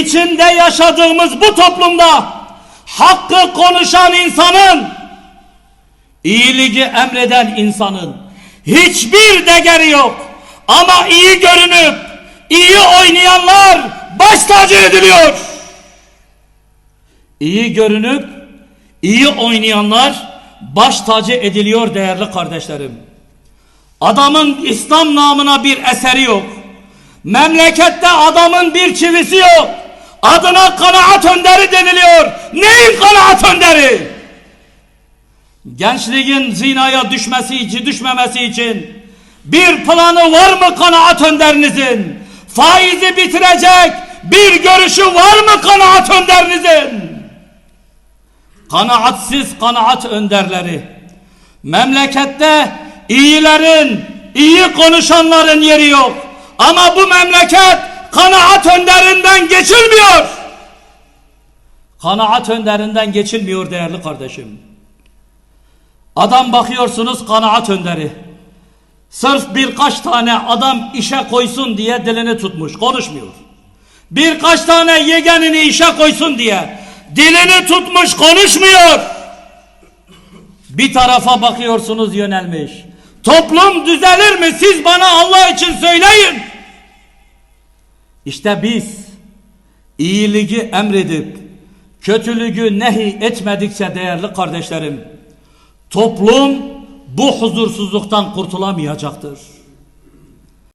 içinde yaşadığımız bu toplumda hakkı konuşan insanın, iyiliği emreden insanın hiçbir değeri yok. Ama iyi görünüp iyi oynayanlar baş tacı ediliyor. İyi görünüp iyi oynayanlar baş tacı ediliyor değerli kardeşlerim. Adamın İslam namına bir eseri yok. Memlekette adamın bir çivisi yok. Adına kanaat önderi deniliyor. Neyin kanaat önderi? Gençliğin zinaya düşmesi için, düşmemesi için bir planı var mı kanaat önderinizin? Faizi bitirecek bir görüşü var mı kanaat önderinizin? Kanaatsiz kanaat önderleri. Memlekette iyilerin, iyi konuşanların yeri yok. Ama bu memleket kanaat önderinden geçilmiyor. Kanaat önderinden geçilmiyor değerli kardeşim. Adam bakıyorsunuz kanaat önderi. Sırf birkaç tane adam işe koysun diye dilini tutmuş, konuşmuyor. Birkaç tane yegenini işe koysun diye dilini tutmuş, konuşmuyor. Bir tarafa bakıyorsunuz yönelmiş. Toplum düzelir mi? Siz bana Allah için söyleyin. İşte biz iyiliği emredip kötülüğü nehi etmedikçe değerli kardeşlerim toplum bu huzursuzluktan kurtulamayacaktır.